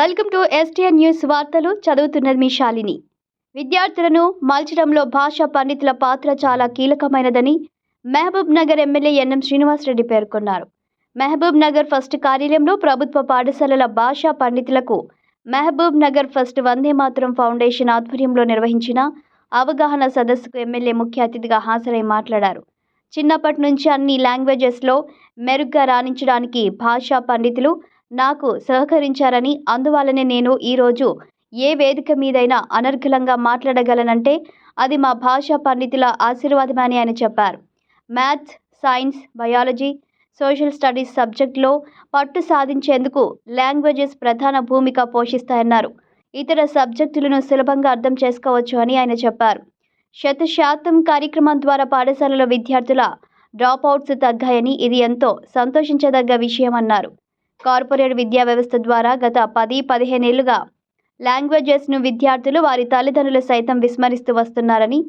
Welcome to STN news వార్తలు చదువుతున్నది మీ శాలిని విద్యార్థులను మలచడంలో భాషా పండితుల పాత్ర చాలా కీలకమైనదని Mahabub Nagar MLA N M Srinivasa Reddy పేర్కొన్నారు మహబూబ్ నగర్ ఫస్ట్ కార్యాలయంలో ప్రభుత్వ పాఠశాలల భాషా పండితులకు మహబూబ్ నగర్ ఫస్ట్ వందే మాతరం ఫౌండేషన్ ఆధ్వర్యంలో నిర్వహించిన అవగాహన సదస్సుకు ఎమ్మెల్యే ముఖ్య అతిథిగా హాజరై మాట్లాడారు చిన్నప్పటి నుంచి అన్ని లాంగ్వేజెస్లో మెరుగ్గా రాణించడానికి భాషా పండితులు నాకు సహకరించారని అందువల్లనే నేను ఈరోజు ఏ వేదిక మీదైనా అనర్ఘలంగా మాట్లాడగలనంటే అది మా భాషా పండితుల ఆశీర్వాదమని ఆయన చెప్పారు maths science biology social studies సబ్జెక్టులో పట్టు సాధించేందుకు లాంగ్వేజెస్ ప్రధాన భూమిక పోషిస్తాయన్నారు ఇతర సబ్జెక్టులను సులభంగా అర్థం చేసుకోవచ్చు అని ఆయన చెప్పారు శత శాతం కార్యక్రమం ద్వారా పాఠశాలలో విద్యార్థుల డ్రాప్ అవుట్స్ తగ్గాయని ఇది ఎంతో సంతోషించదగ్గ విషయం అన్నారు కార్పొరేట్ విద్యా వ్యవస్థ ద్వారా గత పది పదిహేనేళ్లుగా లాంగ్వేజెస్ను విద్యార్థులు వారి తల్లిదండ్రులు సైతం విస్మరిస్తూ వస్తున్నారని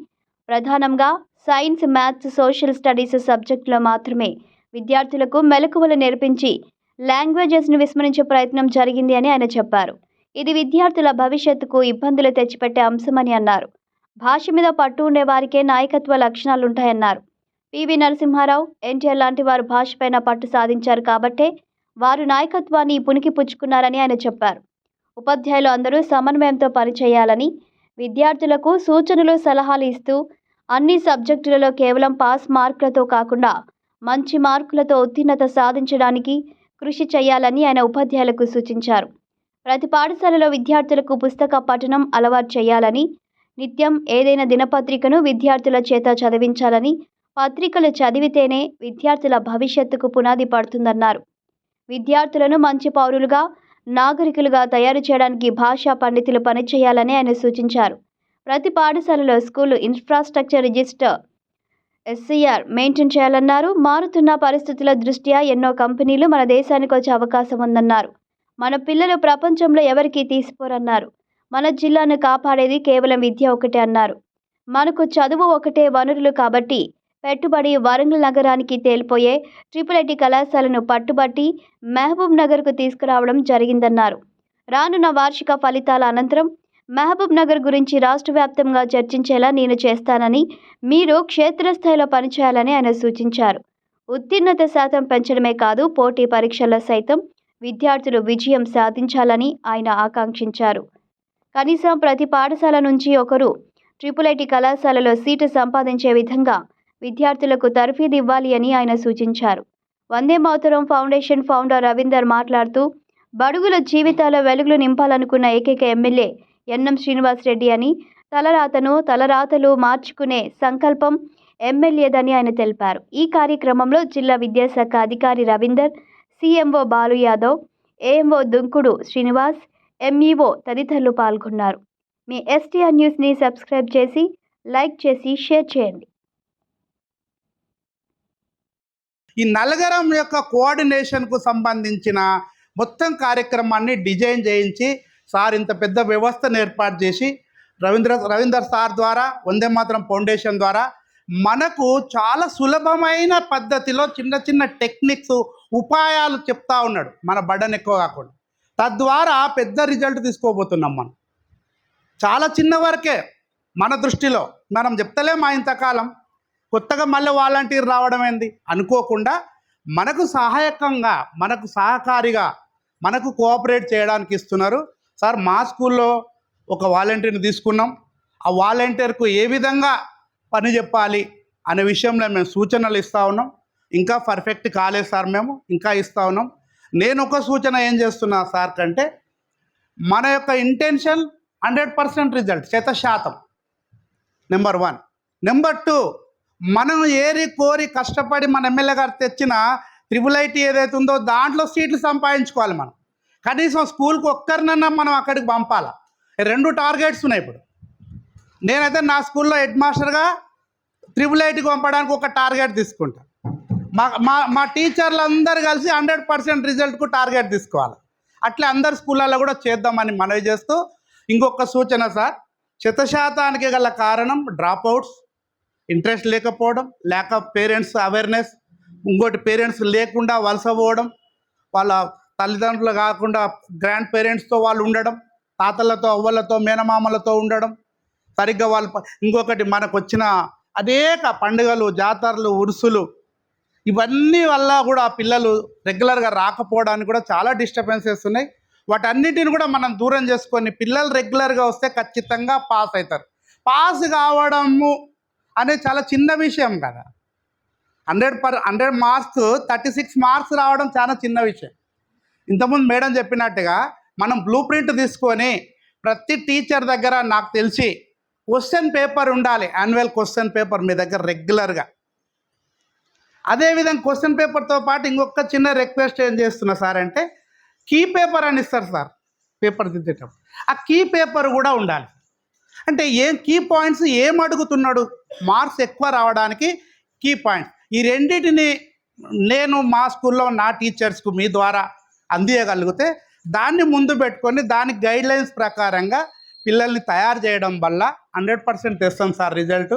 ప్రధానంగా సైన్స్ మ్యాథ్స్ సోషల్ స్టడీస్ సబ్జెక్టులో మాత్రమే విద్యార్థులకు మెలకువలు నేర్పించి లాంగ్వేజెస్ను విస్మరించే ప్రయత్నం జరిగింది అని ఆయన చెప్పారు ఇది విద్యార్థుల భవిష్యత్తుకు ఇబ్బందులు తెచ్చిపెట్టే అంశమని అన్నారు భాష మీద పట్టు ఉండే వారికే నాయకత్వ లక్షణాలుంటాయన్నారు పివి నరసింహారావు ఎన్టీఆర్ లాంటి వారు భాషపైన పట్టు సాధించారు కాబట్టే వారు నాయకత్వాన్ని పుణికిపుచ్చుకున్నారని ఆయన చెప్పారు ఉపాధ్యాయులు అందరూ సమన్వయంతో పనిచేయాలని విద్యార్థులకు సూచనలు సలహాలు ఇస్తూ అన్ని సబ్జెక్టులలో కేవలం పాస్ మార్కులతో కాకుండా మంచి మార్కులతో ఉత్తీర్ణత సాధించడానికి కృషి చేయాలని ఆయన ఉపాధ్యాయులకు సూచించారు ప్రతి పాఠశాలలో విద్యార్థులకు పుస్తక పఠనం అలవాటు చేయాలని నిత్యం ఏదైనా దినపత్రికను విద్యార్థుల చేత చదివించాలని పత్రికలు చదివితేనే విద్యార్థుల భవిష్యత్తుకు పునాది పడుతుందన్నారు విద్యార్థులను మంచి పౌరులుగా నాగరికులుగా తయారు చేయడానికి భాషా పండితులు పనిచేయాలని ఆయన సూచించారు ప్రతి పాఠశాలలో school infrastructure register S C R maintain చేయాలన్నారు మారుతున్న పరిస్థితుల దృష్ట్యా ఎన్నో కంపెనీలు మన దేశానికి వచ్చే అవకాశం ఉందన్నారు మన పిల్లలు ప్రపంచంలో ఎవరికి తీసిపోరన్నారు మన జిల్లాను కాపాడేది కేవలం విద్య ఒకటే అన్నారు మనకు చదువు ఒకటే వనరులు కాబట్టి పెట్టుబడి వరంగల్ నగరానికి తేలిపోయే ట్రిపుల్ ఐటీ కళాశాలను పట్టుబట్టి మహబూబ్ నగర్కు తీసుకురావడం జరిగిందన్నారు రానున్న వార్షిక ఫలితాల అనంతరం మహబూబ్ నగర్ గురించి రాష్ట్ర వ్యాప్తంగా చర్చించేలా నేను చేస్తానని మీరు క్షేత్రస్థాయిలో పనిచేయాలని ఆయన సూచించారు ఉత్తీర్ణత శాతం పెంచడమే కాదు పోటీ పరీక్షల్లో సైతం విద్యార్థులు విజయం సాధించాలని ఆయన ఆకాంక్షించారు కనీసం ప్రతి పాఠశాల నుంచి ఒకరు ట్రిపుల్ ఐటీ కళాశాలలో సీటు సంపాదించే విధంగా విద్యార్థులకు తర్ఫీదు ఇవ్వాలి అని ఆయన సూచించారు వందే మాతరం ఫౌండేషన్ ఫౌండర్ రవీందర్ మాట్లాడుతూ బడుగుల జీవితాల వెలుగులు నింపాలనుకున్న ఏకైక ఎమ్మెల్యే ఎన్ఎం శ్రీనివాసరెడ్డి అని తలరాతను తలరాతలు మార్చుకునే సంకల్పం ఎమ్మెల్యేదని ఆయన తెలిపారు ఈ కార్యక్రమంలో జిల్లా విద్యాశాఖ అధికారి Ravinder CMO Balu Yadav AMO Dunkudu Srinivas MEO తదితరులు పాల్గొన్నారు మీ ఎస్టీఆర్ న్యూస్ని సబ్స్క్రైబ్ చేసి లైక్ చేసి షేర్ చేయండి ఈ నలగరం యొక్క కోఆర్డినేషన్కు సంబంధించిన మొత్తం కార్యక్రమాన్ని డిజైన్ చేయించి సార్ ఇంత పెద్ద వ్యవస్థను ఏర్పాటు చేసి రవీంద్ర రవీందర్ సార్ ద్వారా వందే మాత్రం ఫౌండేషన్ ద్వారా మనకు చాలా సులభమైన పద్ధతిలో చిన్న చిన్న టెక్నిక్స్ ఉపాయాలు చెప్తా ఉన్నాడు మన బడన్ ఎక్కువ కాకుండా తద్వారా పెద్ద రిజల్ట్ తీసుకోబోతున్నాం మనం చాలా చిన్న వరకే మన దృష్టిలో మనం చెప్తలేం ఆ ఇంతకాలం కొత్తగా మళ్ళీ వాలంటీర్ రావడం ఏంది అనుకోకుండా మనకు సహాయకంగా మనకు సహకారిగా మనకు కోఆపరేట్ చేయడానికి ఇస్తున్నారు సార్ మా స్కూల్లో ఒక వాలంటీర్ని తీసుకున్నాం ఆ వాలంటీర్కు ఏ విధంగా పని చెప్పాలి అనే విషయంలో మేము సూచనలు ఇస్తూ ఉన్నాం ఇంకా పర్ఫెక్ట్ కాలేదు సార్ మేము ఇంకా ఇస్తూ ఉన్నాం నేను ఒక సూచన ఏం చేస్తున్నా సార్ కంటే మన యొక్క ఇంటెన్షన్ హండ్రెడ్ పర్సెంట్ రిజల్ట్ శత శాతం నెంబర్ వన్ నెంబర్ టూ మనం ఏరి కోరి కష్టపడి మన ఎమ్మెల్యే గారు తెచ్చిన ట్రిపుల్ ఐటీ ఏదైతే ఉందో దాంట్లో సీట్లు సంపాదించుకోవాలి మనం కనీసం స్కూల్కి ఒక్కరినన్నా మనం అక్కడికి పంపాల రెండు టార్గెట్స్ ఉన్నాయి ఇప్పుడు నేనైతే నా స్కూల్లో హెడ్ మాస్టర్గా ట్రిపుల్ ఐటీకి పంపడానికి ఒక టార్గెట్ తీసుకుంటా మా మా మా టీచర్లు అందరు కలిసి హండ్రెడ్ పర్సెంట్ రిజల్ట్కు టార్గెట్ తీసుకోవాలి అట్లా అందరు స్కూళ్ళల్లో కూడా చేద్దామని మనవి చేస్తూ ఇంకొక సూచన సార్ శతశాతానికి గల కారణం డ్రాప్అవుట్స్ ఇంట్రెస్ట్ లేకపోవడం లేక పేరెంట్స్ అవేర్నెస్ ఇంకోటి పేరెంట్స్ లేకుండా వలస పోవడం వాళ్ళ తల్లిదండ్రులు కాకుండా గ్రాండ్ పేరెంట్స్తో వాళ్ళు ఉండడం తాతలతో అవ్వలతో మేనమామలతో ఉండడం సరిగ్గా వాళ్ళు ఇంకొకటి మనకు వచ్చిన అనేక పండుగలు జాతరలు ఉరుసులు ఇవన్నీ వల్ల కూడా పిల్లలు రెగ్యులర్గా రాకపోవడానికి కూడా చాలా డిస్టర్బెన్సెస్ ఉన్నాయి వాటన్నిటిని కూడా మనం దూరం చేసుకొని పిల్లలు రెగ్యులర్గా వస్తే ఖచ్చితంగా పాస్ అవుతారు పాస్ కావడము అనేది చాలా చిన్న విషయం కదా hundred per hundred marks thirty six marks రావడం చాలా చిన్న విషయం ఇంతకుముందు మేడం చెప్పినట్టుగా మనం బ్లూ ప్రింట్ తీసుకొని ప్రతి టీచర్ దగ్గర నాకు తెలిసి క్వశ్చన్ పేపర్ ఉండాలి యాన్యువల్ క్వశ్చన్ పేపర్ మీ దగ్గర రెగ్యులర్గా అదేవిధంగా క్వశ్చన్ పేపర్తో పాటు ఇంకొక చిన్న రిక్వెస్ట్ ఏం చేస్తున్నా సార్ అంటే కీ పేపర్ అని ఇస్తారు సార్ పేపర్ దిద్దేటప్పుడు ఆ కీ పేపర్ కూడా ఉండాలి అంటే ఏం కీ పాయింట్స్ ఏం అడుగుతున్నాడు మార్క్స్ ఎక్కువ రావడానికి కీ పాయింట్స్ ఈ రెండింటిని నేను మా స్కూల్లో నా టీచర్స్కు మీ ద్వారా అందియగలిగితే దాన్ని ముందు పెట్టుకొని దాని గైడ్లైన్స్ ప్రకారంగా పిల్లల్ని తయారు చేయడం వల్ల హండ్రెడ్ పర్సెంట్ తెస్తాం సార్ రిజల్ట్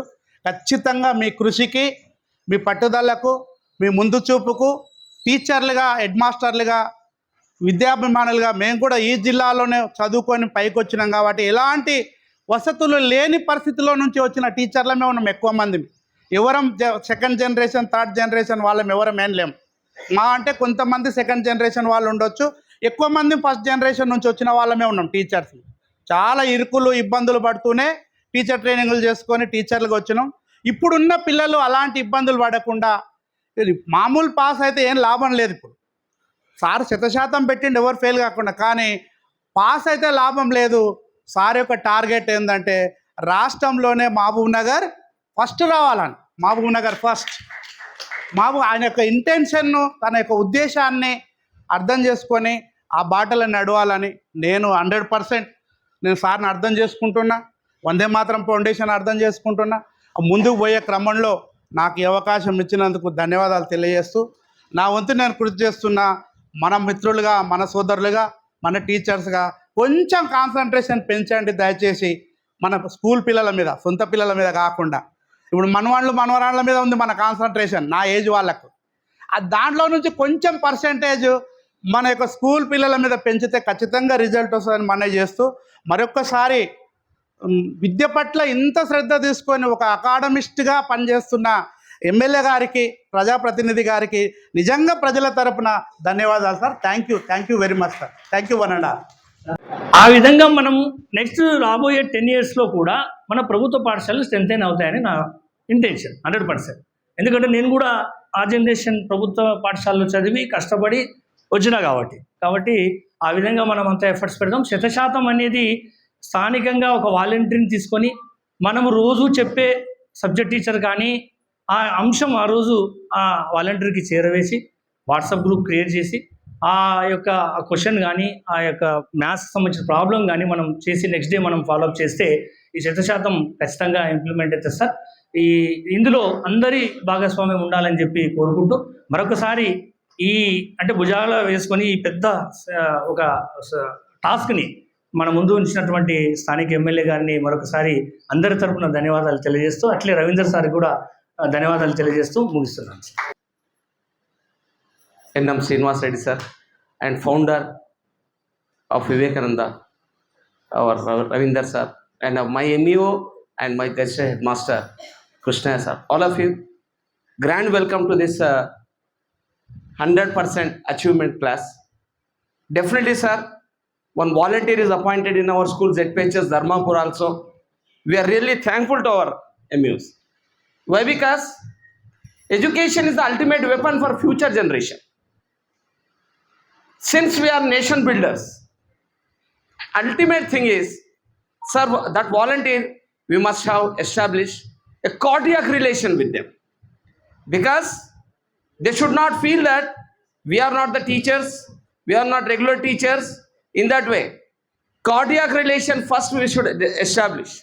ఖచ్చితంగా మీ కృషికి మీ పట్టుదలకు మీ ముందు చూపుకు టీచర్లుగా హెడ్ మాస్టర్లుగా విద్యాభిమానులుగా మేము కూడా ఈ జిల్లాలోనే చదువుకొని పైకి వచ్చినాం కాబట్టి ఎలాంటి వసతులు లేని పరిస్థితుల్లో నుంచి వచ్చిన టీచర్లమే ఉన్నాం ఎక్కువ మంది ఎవరం సెకండ్ జనరేషన్ థర్డ్ జనరేషన్ వాళ్ళం ఎవరం ఏం లేము మా అంటే కొంతమంది సెకండ్ జనరేషన్ వాళ్ళు ఉండొచ్చు ఎక్కువ మంది ఫస్ట్ జనరేషన్ నుంచి వచ్చిన వాళ్ళమే ఉన్నాం టీచర్స్ చాలా ఇరుకులు ఇబ్బందులు పడుతూనే టీచర్ ట్రైనింగ్లు చేసుకొని టీచర్లుగా వచ్చినాం ఇప్పుడున్న పిల్లలు అలాంటి ఇబ్బందులు పడకుండా మామూలు పాస్ అయితే ఏం లాభం లేదు ఇప్పుడు సార్ శతశాతం పెట్టిండు ఎవరు ఫెయిల్ కాకుండా కానీ పాస్ అయితే లాభం లేదు సార్ యొక్క టార్గెట్ ఏంటంటే రాష్ట్రంలోనే మహబూబ్ నగర్ ఫస్ట్ రావాలని మహబూబ్ నగర్ ఫస్ట్ మాబు ఆయన యొక్క ఇంటెన్షన్ను తన యొక్క ఉద్దేశాన్ని అర్థం చేసుకొని ఆ బాటలో నడవాలని నేను హండ్రెడ్ పర్సెంట్ నేను సార్ని అర్థం చేసుకుంటున్నా వందే మాత్రం ఫౌండేషన్ అర్థం చేసుకుంటున్నా ముందుకు పోయే క్రమంలో నాకు ఈ అవకాశం ఇచ్చినందుకు ధన్యవాదాలు తెలియజేస్తూ నా వంతు నేను కృషి చేస్తున్నా మన మిత్రులుగా మన సోదరులుగా మన టీచర్స్గా కొంచెం కాన్సన్ట్రేషన్ పెంచండి దయచేసి మన స్కూల్ పిల్లల మీద సొంత పిల్లల మీద కాకుండా ఇప్పుడు మనవాళ్ళు మనవరాళ్ళ మీద ఉంది మన కాన్సన్ట్రేషన్ నా ఏజ్ వాళ్ళకు ఆ దాంట్లో నుంచి కొంచెం పర్సంటేజ్ మన యొక్క స్కూల్ పిల్లల మీద పెంచితే ఖచ్చితంగా రిజల్ట్ వస్తుందని మనే చేస్తూ మరొకసారి విద్య పట్ల ఇంత శ్రద్ధ తీసుకొని ఒక అకాడమిస్ట్గా పనిచేస్తున్న ఎమ్మెల్యే గారికి ప్రజాప్రతినిధి గారికి నిజంగా ప్రజల తరపున ధన్యవాదాలు sir thank you thank you very much sir thank you one and ఆ విధంగా మనం నెక్స్ట్ రాబోయే టెన్ ఇయర్స్లో కూడా మన ప్రభుత్వ పాఠశాలలు స్ట్రెంగ్ అవుతాయని నా ఇంటెన్షన్ హండ్రెడ్ పర్సెంట్ ఎందుకంటే నేను కూడా ఆ జనరేషన్ ప్రభుత్వ పాఠశాలలో చదివి కష్టపడి వచ్చినా కాబట్టి కాబట్టి ఆ విధంగా మనం అంత ఎఫర్ట్స్ పెడదాం శతశాతం అనేది స్థానికంగా ఒక వాలంటీర్ని తీసుకొని మనము రోజు చెప్పే సబ్జెక్ట్ టీచర్ కానీ ఆ అంశం ఆ రోజు ఆ వాలంటీర్కి చేరవేసి వాట్సాప్ గ్రూప్ క్రియేట్ చేసి ఆ యొక్క క్వశ్చన్ కానీ ఆ యొక్క మ్యాథ్స్ సంబంధించిన ప్రాబ్లం కానీ మనం చేసి నెక్స్ట్ డే మనం ఫాలోఅప్ చేస్తే ఈ శత శాతం ఖచ్చితంగా ఇంప్లిమెంట్ అవుతుంది సార్ ఈ ఇందులో అందరి భాగస్వామ్యం ఉండాలని చెప్పి కోరుకుంటూ మరొకసారి ఈ అంటే భుజాల వేసుకొని ఈ పెద్ద ఒక టాస్క్ని మన ముందు ఉంచినటువంటి స్థానిక ఎమ్మెల్యే గారిని మరొకసారి అందరి తరఫున ధన్యవాదాలు తెలియజేస్తూ అట్లే రవీందర్ సార్ కూడా ధన్యవాదాలు తెలియజేస్తూ ముగిస్తున్నాను N.M. Srinivas Reddy sir and founder of Vivekananda, our Ravinder sir, and my MEO and my guest headmaster Krishna sir. All of you, grand welcome to this 100% uh, achievement class. Definitely sir, one volunteer is appointed in our school ZPHS Dharmapur also. We are really thankful to our MEOs. Why? Because education is the ultimate weapon for future generation since we are nation builders, ultimate thing is, sir, that volunteer, we must have established a cardiac relation with them. Because they should not feel that we are not the teachers, we are not regular teachers in that way. Cardiac relation first we should establish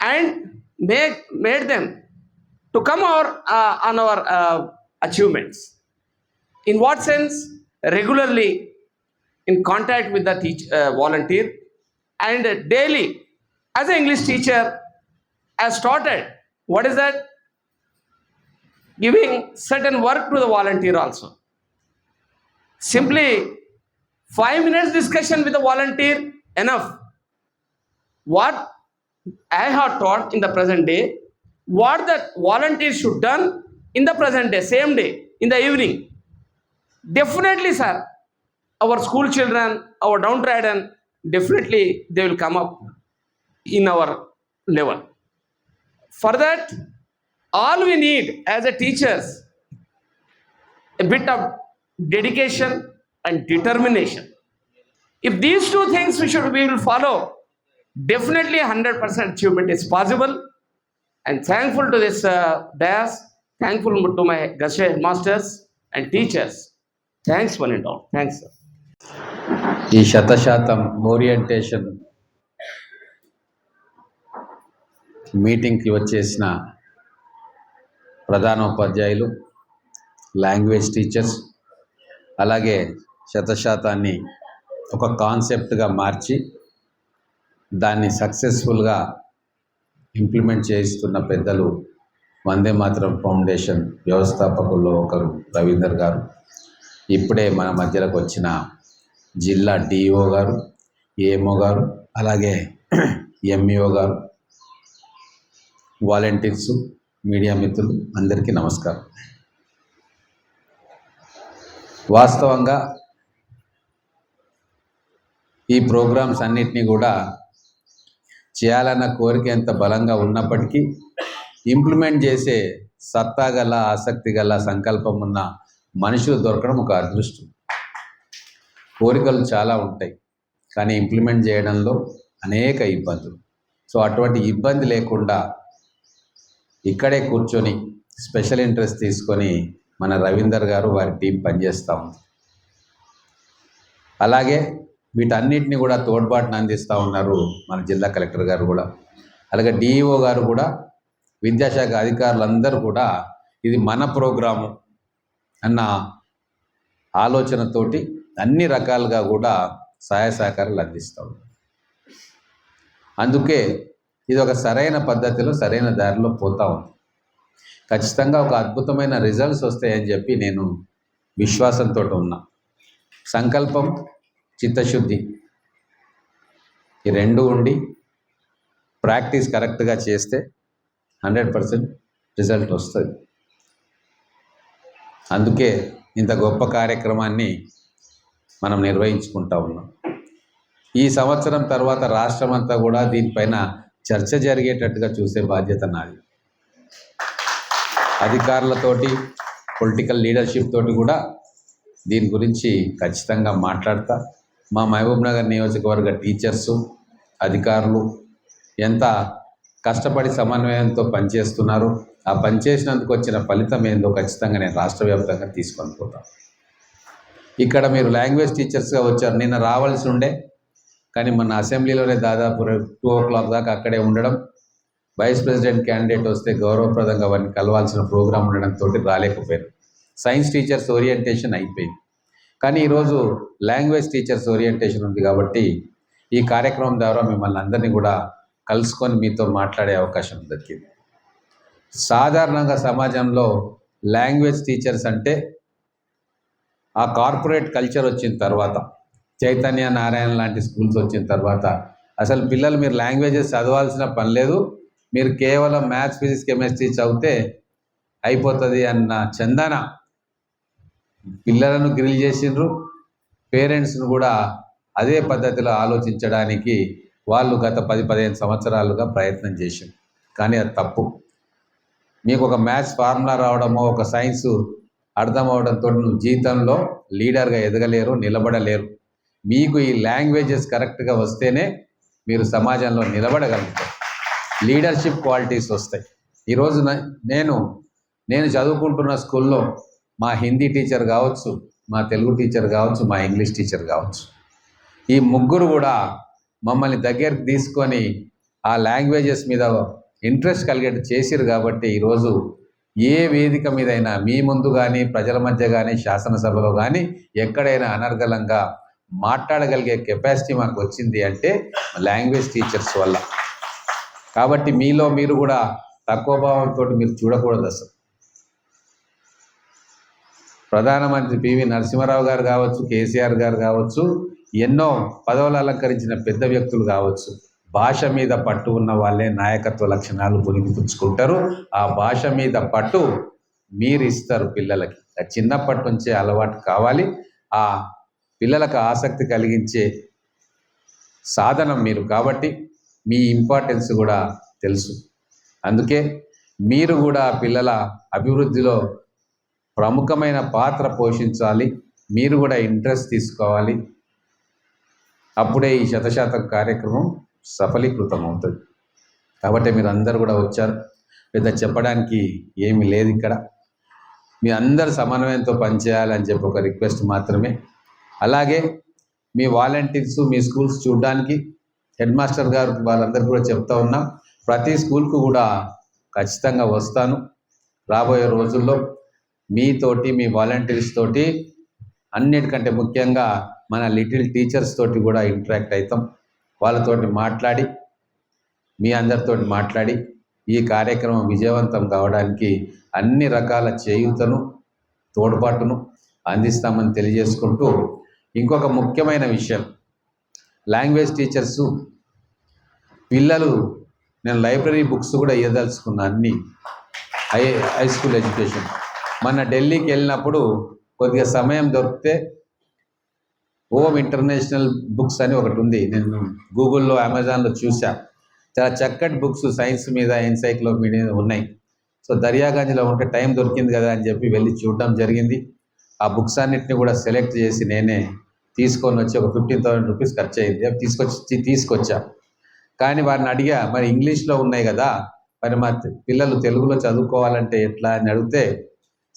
and make made them to come our, uh, on our uh, achievements. In what sense? regularly in contact with the teach, uh, volunteer and daily as an english teacher has started what is that giving certain work to the volunteer also simply 5 minutes discussion with the volunteer enough what i have taught in the present day what the volunteer should done in the present day same day in the evening Definitely, sir, our school children, our downtrodden, definitely they will come up in our level. For that, all we need as a teachers, a bit of dedication and determination. If these two things we should we will follow, definitely 100% achievement is possible. And thankful to this uh, bias, thankful to my Gashe masters and teachers thanks one and all thanks ఈ శతశాతం orientation మీటింగ్కి వచ్చేసిన ప్రధాన ఉపాధ్యాయులు language teachers అలాగే శతశాతాన్ని ఒక కాన్సెప్ట్గా మార్చి దాన్ని సక్సెస్ఫుల్గా ఇంప్లిమెంట్ చేయిస్తున్న పెద్దలు వందే మాత్రం ఫౌండేషన్ వ్యవస్థాపకుల్లో ఒకరు రవీందర్ గారు ఇప్పుడే మన మధ్యలోకి వచ్చిన జిల్లా డిఓ గారు ఏఎంఓ గారు అలాగే ఎంఈఓ e గారు వాలంటీర్సు మీడియా మిత్రులు అందరికీ నమస్కారం వాస్తవంగా ఈ ప్రోగ్రామ్స్ అన్నింటినీ కూడా చేయాలన్న కోరిక ఎంత బలంగా ఉన్నప్పటికీ ఇంప్లిమెంట్ చేసే సత్తా గల ఆసక్తి గల సంకల్పం ఉన్న మనుషులు దొరకడం ఒక అదృష్టం కోరికలు చాలా ఉంటాయి కానీ ఇంప్లిమెంట్ చేయడంలో అనేక ఇబ్బందులు సో అటువంటి ఇబ్బంది లేకుండా ఇక్కడే కూర్చొని స్పెషల్ ఇంట్రెస్ట్ తీసుకొని మన రవీందర్ గారు వారి టీం పనిచేస్తూ ఉంది అలాగే వీటన్నిటిని కూడా తోడ్పాటును అందిస్తూ ఉన్నారు మన జిల్లా కలెక్టర్ గారు కూడా అలాగే డిఈఓ e గారు కూడా విద్యాశాఖ అధికారులందరూ కూడా ఇది మన ప్రోగ్రాము అన్న ఆలోచనతోటి అన్ని రకాలుగా కూడా సహాయ సహకారాలు అందిస్తాడు అందుకే ఇది ఒక సరైన పద్ధతిలో సరైన దారిలో పోతా ఉంది ఖచ్చితంగా ఒక అద్భుతమైన రిజల్ట్స్ వస్తాయని చెప్పి నేను విశ్వాసంతో ఉన్నా సంకల్పం చిత్తశుద్ధి ఈ రెండు ఉండి ప్రాక్టీస్ కరెక్ట్గా చేస్తే హండ్రెడ్ పర్సెంట్ రిజల్ట్ వస్తుంది అందుకే ఇంత గొప్ప కార్యక్రమాన్ని మనం నిర్వహించుకుంటా ఉన్నాం ఈ సంవత్సరం తర్వాత రాష్ట్రం అంతా కూడా దీనిపైన చర్చ జరిగేటట్టుగా చూసే బాధ్యత నాది అధికారులతోటి పొలిటికల్ లీడర్షిప్ తోటి కూడా దీని గురించి ఖచ్చితంగా మాట్లాడతా మా మహబూబ్నగర్ నియోజకవర్గ టీచర్సు అధికారులు ఎంత కష్టపడి సమన్వయంతో పనిచేస్తున్నారు ఆ పనిచేసినందుకు వచ్చిన ఫలితం ఏందో ఖచ్చితంగా నేను రాష్ట్ర వ్యాప్తంగా తీసుకొని పోతాను ఇక్కడ మీరు లాంగ్వేజ్ టీచర్స్గా వచ్చారు నిన్న రావాల్సి ఉండే కానీ మన అసెంబ్లీలోనే దాదాపు టూ ఓ క్లాక్ దాకా అక్కడే ఉండడం వైస్ ప్రెసిడెంట్ క్యాండిడేట్ వస్తే గౌరవప్రదంగా వారిని కలవాల్సిన ప్రోగ్రాం ఉండడంతో రాలేకపోయారు సైన్స్ టీచర్స్ ఓరియంటేషన్ అయిపోయింది కానీ ఈరోజు లాంగ్వేజ్ టీచర్స్ ఓరియంటేషన్ ఉంది కాబట్టి ఈ కార్యక్రమం ద్వారా మిమ్మల్ని అందరినీ కూడా కలుసుకొని మీతో మాట్లాడే అవకాశం దక్కింది సాధారణంగా సమాజంలో లాంగ్వేజ్ టీచర్స్ అంటే ఆ కార్పొరేట్ కల్చర్ వచ్చిన తర్వాత చైతన్య నారాయణ లాంటి స్కూల్స్ వచ్చిన తర్వాత అసలు పిల్లలు మీరు లాంగ్వేజెస్ చదవాల్సిన పని లేదు మీరు కేవలం మ్యాథ్స్ ఫిజిక్స్ కెమిస్ట్రీ చదివితే అయిపోతుంది అన్న చందన పిల్లలను గ్రిల్ చేసిండ్రు పేరెంట్స్ను కూడా అదే పద్ధతిలో ఆలోచించడానికి వాళ్ళు గత పది పదిహేను సంవత్సరాలుగా ప్రయత్నం చేసిండ్రు కానీ అది తప్పు మీకు ఒక మ్యాథ్స్ ఫార్ములా రావడమో ఒక సైన్స్ అర్థం అవడంతో జీవితంలో లీడర్గా ఎదగలేరు నిలబడలేరు మీకు ఈ లాంగ్వేజెస్ కరెక్ట్గా వస్తేనే మీరు సమాజంలో నిలబడగలుగుతారు లీడర్షిప్ క్వాలిటీస్ వస్తాయి ఈరోజు నేను నేను చదువుకుంటున్న స్కూల్లో మా హిందీ టీచర్ కావచ్చు మా తెలుగు టీచర్ కావచ్చు మా ఇంగ్లీష్ టీచర్ కావచ్చు ఈ ముగ్గురు కూడా మమ్మల్ని దగ్గరికి తీసుకొని ఆ లాంగ్వేజెస్ మీద ఇంట్రెస్ట్ కలిగేట్టు చేసిరు కాబట్టి ఈరోజు ఏ వేదిక మీదైనా మీ ముందు కానీ ప్రజల మధ్య కానీ శాసనసభలో కానీ ఎక్కడైనా అనర్గలంగా మాట్లాడగలిగే కెపాసిటీ మనకు వచ్చింది అంటే లాంగ్వేజ్ టీచర్స్ వల్ల కాబట్టి మీలో మీరు కూడా తక్కువ భావంతో మీరు చూడకూడదు అసలు ప్రధానమంత్రి పివి నరసింహారావు గారు కావచ్చు కేసీఆర్ గారు కావచ్చు ఎన్నో పదవులు అలంకరించిన పెద్ద వ్యక్తులు కావచ్చు భాష మీద పట్టు ఉన్న వాళ్ళే నాయకత్వ లక్షణాలు పునిపుచ్చుకుంటారు ఆ భాష మీద పట్టు మీరు ఇస్తారు పిల్లలకి చిన్నప్పటి నుంచే అలవాటు కావాలి ఆ పిల్లలకు ఆసక్తి కలిగించే సాధనం మీరు కాబట్టి మీ ఇంపార్టెన్స్ కూడా తెలుసు అందుకే మీరు కూడా పిల్లల అభివృద్ధిలో ప్రముఖమైన పాత్ర పోషించాలి మీరు కూడా ఇంట్రెస్ట్ తీసుకోవాలి అప్పుడే ఈ శతశాతం కార్యక్రమం సఫలీకృతం అవుతుంది కాబట్టి మీరు అందరు కూడా వచ్చారు పెద్ద చెప్పడానికి ఏమి లేదు ఇక్కడ మీ అందరు సమన్వయంతో పనిచేయాలని చెప్పి ఒక రిక్వెస్ట్ మాత్రమే అలాగే మీ వాలంటీర్స్ మీ స్కూల్స్ చూడడానికి హెడ్ మాస్టర్ గారు వాళ్ళందరూ కూడా చెప్తా ఉన్నాం ప్రతి స్కూల్కు కూడా ఖచ్చితంగా వస్తాను రాబోయే రోజుల్లో మీతోటి మీ వాలంటీర్స్ తోటి అన్నిటికంటే ముఖ్యంగా మన లిటిల్ టీచర్స్ తోటి కూడా ఇంటరాక్ట్ అవుతాం వాళ్ళతోటి మాట్లాడి మీ అందరితో మాట్లాడి ఈ కార్యక్రమం విజయవంతం కావడానికి అన్ని రకాల చేయూతను తోడ్పాటును అందిస్తామని తెలియజేసుకుంటూ ఇంకొక ముఖ్యమైన విషయం లాంగ్వేజ్ టీచర్స్ పిల్లలు నేను లైబ్రరీ బుక్స్ కూడా ఇవ్వదలుచుకున్నా అన్ని హై హై స్కూల్ ఎడ్యుకేషన్ మన ఢిల్లీకి వెళ్ళినప్పుడు కొద్దిగా సమయం దొరికితే ఓం ఇంటర్నేషనల్ బుక్స్ అని ఒకటి ఉంది నేను గూగుల్లో అమెజాన్లో చూసా చాలా చక్కటి బుక్స్ సైన్స్ మీద ఎన్సైక్లోపీడియా ఉన్నాయి సో దర్యాగంజ్లో ఉంటే టైం దొరికింది కదా అని చెప్పి వెళ్ళి చూడడం జరిగింది ఆ బుక్స్ అన్నిటిని కూడా సెలెక్ట్ చేసి నేనే తీసుకొని వచ్చి ఒక ఫిఫ్టీన్ థౌసండ్ రూపీస్ ఖర్చు అయింది అవి తీసుకొచ్చి తీసుకొచ్చా కానీ వారిని అడిగా మరి ఇంగ్లీష్లో ఉన్నాయి కదా మరి మా పిల్లలు తెలుగులో చదువుకోవాలంటే ఎట్లా అని అడిగితే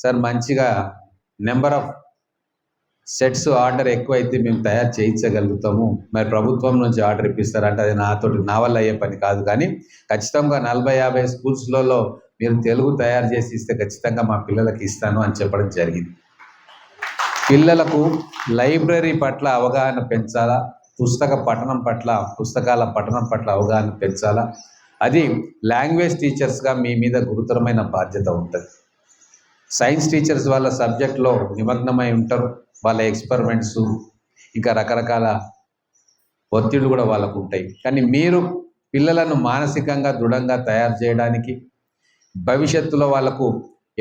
సార్ మంచిగా నెంబర్ ఆఫ్ సెట్స్ ఆర్డర్ ఎక్కువైతే మేము తయారు చేయించగలుగుతాము మరి ప్రభుత్వం నుంచి ఆర్డర్ ఇప్పిస్తారంటే అది నాతో నా వల్ల అయ్యే పని కాదు కానీ ఖచ్చితంగా నలభై యాభై స్కూల్స్లలో మీరు తెలుగు తయారు చేసి ఇస్తే ఖచ్చితంగా మా పిల్లలకి ఇస్తాను అని చెప్పడం జరిగింది పిల్లలకు లైబ్రరీ పట్ల అవగాహన పెంచాలా పుస్తక పఠనం పట్ల పుస్తకాల పఠనం పట్ల అవగాహన పెంచాలా అది లాంగ్వేజ్ టీచర్స్గా మీ మీద గురుతరమైన బాధ్యత ఉంటుంది సైన్స్ టీచర్స్ వాళ్ళ సబ్జెక్ట్లో నిమగ్నమై ఉంటారు వాళ్ళ ఎక్స్పెరిమెంట్స్ ఇంకా రకరకాల ఒత్తిడి కూడా వాళ్ళకు ఉంటాయి కానీ మీరు పిల్లలను మానసికంగా దృఢంగా తయారు చేయడానికి భవిష్యత్తులో వాళ్లకు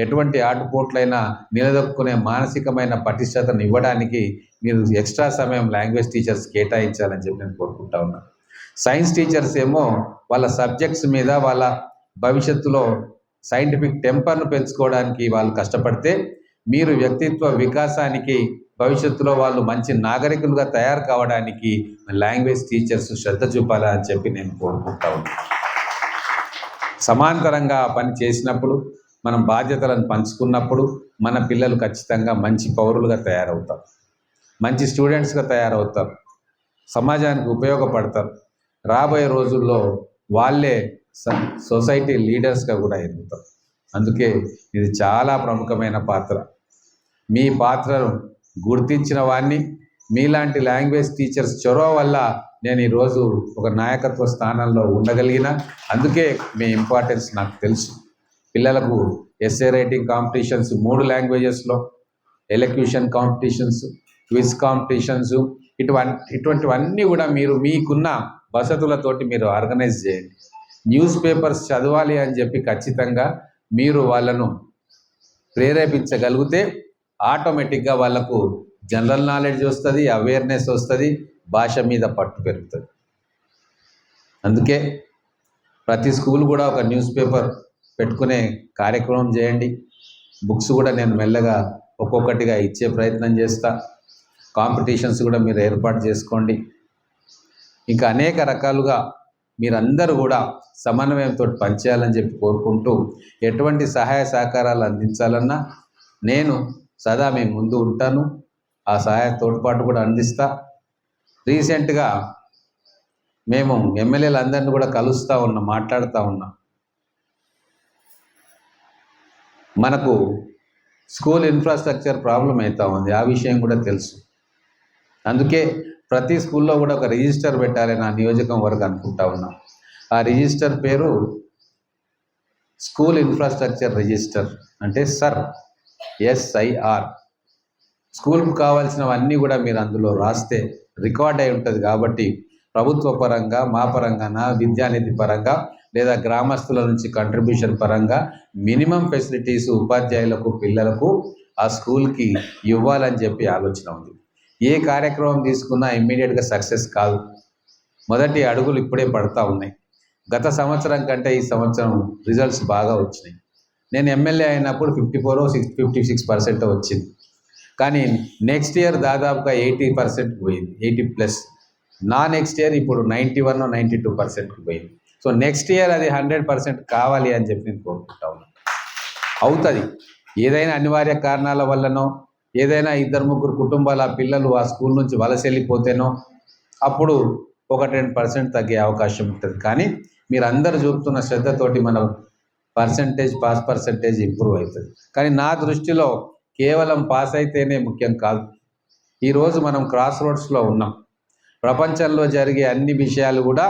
ఎటువంటి ఆటుపోట్లైనా నిలదొక్కునే మానసికమైన పటిష్టతను ఇవ్వడానికి మీరు ఎక్స్ట్రా సమయం లాంగ్వేజ్ టీచర్స్ కేటాయించాలని చెప్పి నేను కోరుకుంటా ఉన్నాను సైన్స్ టీచర్స్ ఏమో వాళ్ళ సబ్జెక్ట్స్ మీద వాళ్ళ భవిష్యత్తులో సైంటిఫిక్ టెంపర్ను పెంచుకోవడానికి వాళ్ళు కష్టపడితే మీరు వ్యక్తిత్వ వికాసానికి భవిష్యత్తులో వాళ్ళు మంచి నాగరికులుగా తయారు కావడానికి లాంగ్వేజ్ టీచర్స్ శ్రద్ధ చూపాలని అని చెప్పి నేను కోరుకుంటా ఉన్నాను సమాంతరంగా పని చేసినప్పుడు మనం బాధ్యతలను పంచుకున్నప్పుడు మన పిల్లలు ఖచ్చితంగా మంచి పౌరులుగా తయారవుతారు మంచి స్టూడెంట్స్గా తయారవుతారు సమాజానికి ఉపయోగపడతారు రాబోయే రోజుల్లో వాళ్ళే సొసైటీ లీడర్స్గా కూడా ఎదుగుతారు అందుకే ఇది చాలా ప్రముఖమైన పాత్ర మీ పాత్రను గుర్తించిన వాడిని మీలాంటి లాంగ్వేజ్ టీచర్స్ చొరవ వల్ల నేను ఈరోజు ఒక నాయకత్వ స్థానంలో ఉండగలిగిన అందుకే మీ ఇంపార్టెన్స్ నాకు తెలుసు పిల్లలకు ఎస్ఏ రైటింగ్ కాంపిటీషన్స్ మూడు లాంగ్వేజెస్లో ఎలక్యూషన్ కాంపిటీషన్స్ క్విజ్ కాంపిటీషన్స్ ఇటువంటి ఇటువంటివన్నీ కూడా మీరు మీకున్న వసతులతోటి మీరు ఆర్గనైజ్ చేయండి న్యూస్ పేపర్స్ చదవాలి అని చెప్పి ఖచ్చితంగా మీరు వాళ్ళను ప్రేరేపించగలిగితే ఆటోమేటిక్గా వాళ్ళకు జనరల్ నాలెడ్జ్ వస్తుంది అవేర్నెస్ వస్తుంది భాష మీద పట్టు పెరుగుతుంది అందుకే ప్రతి స్కూల్ కూడా ఒక న్యూస్ పేపర్ పెట్టుకునే కార్యక్రమం చేయండి బుక్స్ కూడా నేను మెల్లగా ఒక్కొక్కటిగా ఇచ్చే ప్రయత్నం చేస్తా కాంపిటీషన్స్ కూడా మీరు ఏర్పాటు చేసుకోండి ఇంకా అనేక రకాలుగా మీరందరూ కూడా సమన్వయంతో పనిచేయాలని చెప్పి కోరుకుంటూ ఎటువంటి సహాయ సహకారాలు అందించాలన్నా నేను సదా మీ ముందు ఉంటాను ఆ సహాయ తోడ్పాటు కూడా అందిస్తా రీసెంట్గా మేము ఎమ్మెల్యేలు అందరిని కూడా కలుస్తూ ఉన్నాం మాట్లాడుతూ ఉన్నాం మనకు స్కూల్ ఇన్ఫ్రాస్ట్రక్చర్ ప్రాబ్లం అవుతూ ఉంది ఆ విషయం కూడా తెలుసు అందుకే ప్రతి స్కూల్లో కూడా ఒక రిజిస్టర్ పెట్టాలి నా నియోజకం వరకు అనుకుంటా ఉన్నాం ఆ రిజిస్టర్ పేరు స్కూల్ ఇన్ఫ్రాస్ట్రక్చర్ రిజిస్టర్ అంటే సర్ ఎస్ఐఆర్ స్కూల్కు కావాల్సినవన్నీ కూడా మీరు అందులో రాస్తే రికార్డ్ అయి ఉంటుంది కాబట్టి ప్రభుత్వ పరంగా మా పరంగాన విద్యానిధి పరంగా లేదా గ్రామస్తుల నుంచి కంట్రిబ్యూషన్ పరంగా మినిమం ఫెసిలిటీస్ ఉపాధ్యాయులకు పిల్లలకు ఆ స్కూల్కి ఇవ్వాలని చెప్పి ఆలోచన ఉంది ఏ కార్యక్రమం తీసుకున్నా ఇమ్మీడియట్గా సక్సెస్ కాదు మొదటి అడుగులు ఇప్పుడే పడతా ఉన్నాయి గత సంవత్సరం కంటే ఈ సంవత్సరం రిజల్ట్స్ బాగా వచ్చినాయి నేను ఎమ్మెల్యే అయినప్పుడు fifty four six fifty six percent వచ్చింది కానీ నెక్స్ట్ ఇయర్ దాదాపుగా ఎయిటీ పర్సెంట్ పోయింది ఎయిటీ ప్లస్ నా నెక్స్ట్ ఇయర్ ఇప్పుడు నైంటీ వన్ నైంటీ టూ పర్సెంట్కి పోయింది సో నెక్స్ట్ ఇయర్ అది హండ్రెడ్ పర్సెంట్ కావాలి అని చెప్పి నేను కోరుకుంటా ఉన్నాను అవుతుంది ఏదైనా అనివార్య కారణాల వల్లనో ఏదైనా ఇద్దరు ముగ్గురు కుటుంబాల పిల్లలు ఆ స్కూల్ నుంచి వలస వెళ్ళిపోతేనో అప్పుడు ఒక టెన్ పర్సెంట్ తగ్గే అవకాశం ఉంటుంది కానీ మీరు అందరు చూపుతున్న శ్రద్ధతోటి మనం పర్సంటేజ్ పాస్ పర్సంటేజ్ ఇంప్రూవ్ అవుతుంది కానీ నా దృష్టిలో కేవలం పాస్ అయితేనే ముఖ్యం కాదు ఈరోజు మనం క్రాస్ రోడ్స్లో ఉన్నాం ప్రపంచంలో జరిగే అన్ని విషయాలు కూడా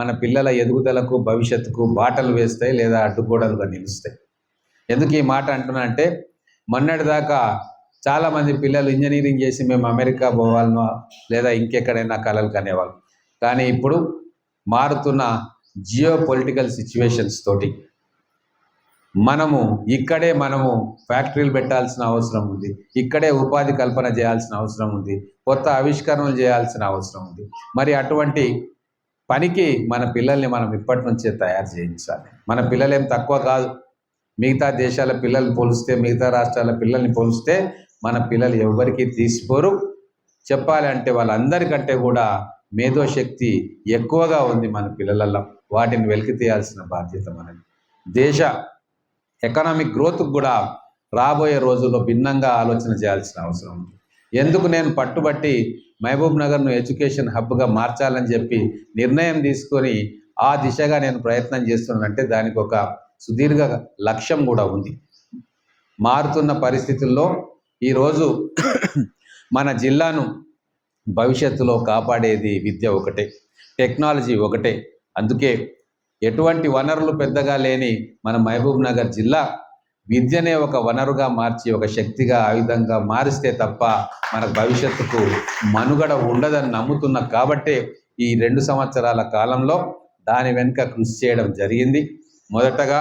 మన పిల్లల ఎదుగుదలకు భవిష్యత్తుకు బాటలు వేస్తాయి లేదా అడ్డుకోడలుగా నిలుస్తాయి ఎందుకు ఈ మాట అంటున్నా అంటే మొన్నటిదాకా చాలామంది పిల్లలు ఇంజనీరింగ్ చేసి మేము అమెరికా పోవాలనో లేదా ఇంకెక్కడైనా కలలు కనేవాళ్ళం కానీ ఇప్పుడు మారుతున్న జియో పొలిటికల్ సిచ్యువేషన్స్ తోటి మనము ఇక్కడే మనము ఫ్యాక్టరీలు పెట్టాల్సిన అవసరం ఉంది ఇక్కడే ఉపాధి కల్పన చేయాల్సిన అవసరం ఉంది కొత్త ఆవిష్కరణలు చేయాల్సిన అవసరం ఉంది మరి అటువంటి పనికి మన పిల్లల్ని మనం ఇప్పటి నుంచే తయారు చేయించాలి మన పిల్లలు ఏం తక్కువ కాదు మిగతా దేశాల పిల్లల్ని పోలిస్తే మిగతా రాష్ట్రాల పిల్లల్ని పోలిస్తే మన పిల్లలు ఎవరికీ తీసిపోరు చెప్పాలంటే వాళ్ళందరికంటే కూడా మేధోశక్తి ఎక్కువగా ఉంది మన పిల్లలలో వాటిని వెలికి తీయాల్సిన బాధ్యత మనది దేశ ఎకనామిక్ గ్రోత్కి కూడా రాబోయే రోజుల్లో భిన్నంగా ఆలోచన చేయాల్సిన అవసరం ఉంది ఎందుకు నేను పట్టుబట్టి మహబూబ్ నగర్ను ఎడ్యుకేషన్ హబ్గా మార్చాలని చెప్పి నిర్ణయం తీసుకొని ఆ దిశగా నేను ప్రయత్నం చేస్తున్నానంటే దానికి ఒక సుదీర్ఘ లక్ష్యం కూడా ఉంది మారుతున్న పరిస్థితుల్లో ఈరోజు మన జిల్లాను భవిష్యత్తులో కాపాడేది విద్య ఒకటే టెక్నాలజీ ఒకటే అందుకే ఎటువంటి వనరులు పెద్దగా లేని మన మహబూబ్ నగర్ జిల్లా విద్యనే ఒక వనరుగా మార్చి ఒక శక్తిగా ఆయుధంగా మారిస్తే తప్ప మన భవిష్యత్తుకు మనుగడ ఉండదని నమ్ముతున్నా కాబట్టే ఈ రెండు సంవత్సరాల కాలంలో దాని వెనుక కృషి చేయడం జరిగింది మొదటగా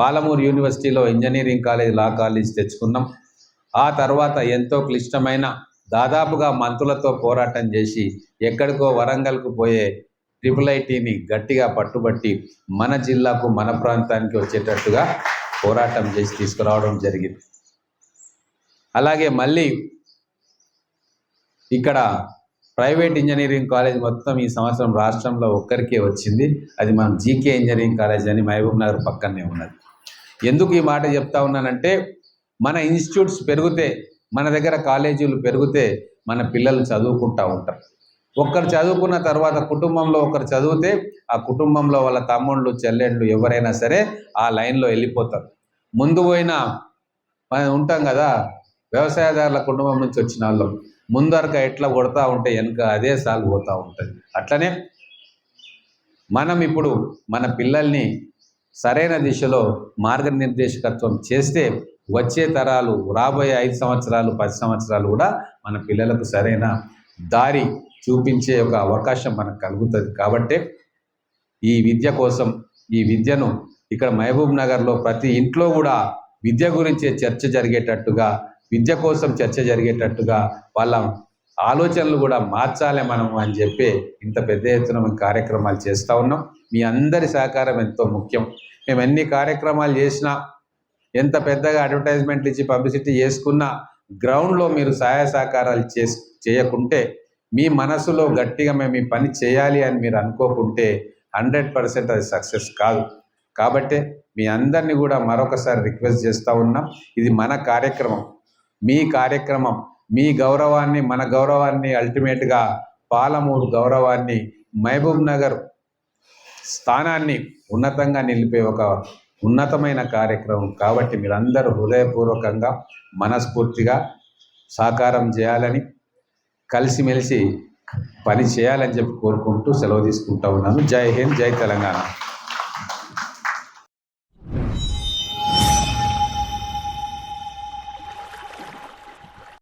పాలమూరు యూనివర్సిటీలో ఇంజనీరింగ్ కాలేజ్ లా కాలేజ్ తెచ్చుకున్నాం ఆ తర్వాత ఎంతో క్లిష్టమైన దాదాపుగా మంత్రులతో పోరాటం చేసి ఎక్కడికో వరంగల్కు పోయే ట్రిపుల్ ఐటీని గట్టిగా పట్టుబట్టి మన జిల్లాకు మన ప్రాంతానికి వచ్చేటట్టుగా పోరాటం చేసి తీసుకురావడం జరిగింది అలాగే మళ్ళీ ఇక్కడ ప్రైవేట్ ఇంజనీరింగ్ కాలేజ్ మొత్తం ఈ సంవత్సరం రాష్ట్రంలో ఒక్కరికే వచ్చింది అది మనం జీకే ఇంజనీరింగ్ కాలేజ్ అని మహబూబ్ నగర్ పక్కనే ఉన్నది ఎందుకు ఈ మాట చెప్తా ఉన్నానంటే మన ఇన్స్టిట్యూట్స్ పెరిగితే మన దగ్గర కాలేజీలు పెరిగితే మన పిల్లలు చదువుకుంటూ ఉంటారు ఒక్కరు చదువుకున్న తర్వాత కుటుంబంలో ఒకరు చదివితే ఆ కుటుంబంలో వాళ్ళ తమ్ముళ్ళు చెల్లెళ్ళు ఎవరైనా సరే ఆ లైన్లో వెళ్ళిపోతారు ముందు పోయిన మనం ఉంటాం కదా వ్యవసాయదారుల కుటుంబం నుంచి వచ్చిన వాళ్ళం ముందరక ఎట్లా కొడతా ఉంటే వెనుక అదే సాల్ పోతూ ఉంటుంది అట్లనే మనం ఇప్పుడు మన పిల్లల్ని సరైన దిశలో మార్గనిర్దేశకత్వం చేస్తే వచ్చే తరాలు రాబోయే ఐదు సంవత్సరాలు పది సంవత్సరాలు కూడా మన పిల్లలకు సరైన దారి చూపించే ఒక అవకాశం మనకు కలుగుతుంది కాబట్టి ఈ విద్య కోసం ఈ విద్యను ఇక్కడ మహబూబ్ నగర్లో ప్రతి ఇంట్లో కూడా విద్య గురించే చర్చ జరిగేటట్టుగా విద్య కోసం చర్చ జరిగేటట్టుగా వాళ్ళ ఆలోచనలు కూడా మార్చాలి మనం అని చెప్పి ఇంత పెద్ద ఎత్తున మేము కార్యక్రమాలు చేస్తూ ఉన్నాం మీ అందరి సహకారం ఎంతో ముఖ్యం మేము ఎన్ని కార్యక్రమాలు చేసినా ఎంత పెద్దగా అడ్వర్టైజ్మెంట్లు ఇచ్చి పబ్లిసిటీ చేసుకున్నా గ్రౌండ్లో మీరు సహాయ సహకారాలు చేస్ చేయకుంటే మీ మనసులో గట్టిగా మేము ఈ పని చేయాలి అని మీరు అనుకోకుంటే హండ్రెడ్ పర్సెంట్ అది సక్సెస్ కాదు కాబట్టే మీ అందరినీ కూడా మరొకసారి రిక్వెస్ట్ చేస్తూ ఉన్నాం ఇది మన కార్యక్రమం మీ కార్యక్రమం మీ గౌరవాన్ని మన గౌరవాన్ని అల్టిమేట్గా పాలమూరు గౌరవాన్ని మహబూబ్ నగర్ స్థానాన్ని ఉన్నతంగా నిలిపే ఒక ఉన్నతమైన కార్యక్రమం కాబట్టి మీరందరూ హృదయపూర్వకంగా మనస్ఫూర్తిగా సాకారం చేయాలని కలిసిమెలిసి పని చేయాలని చెప్పి కోరుకుంటూ సెలవు తీసుకుంటా ఉన్నాను జై హింద్ జై తెలంగాణ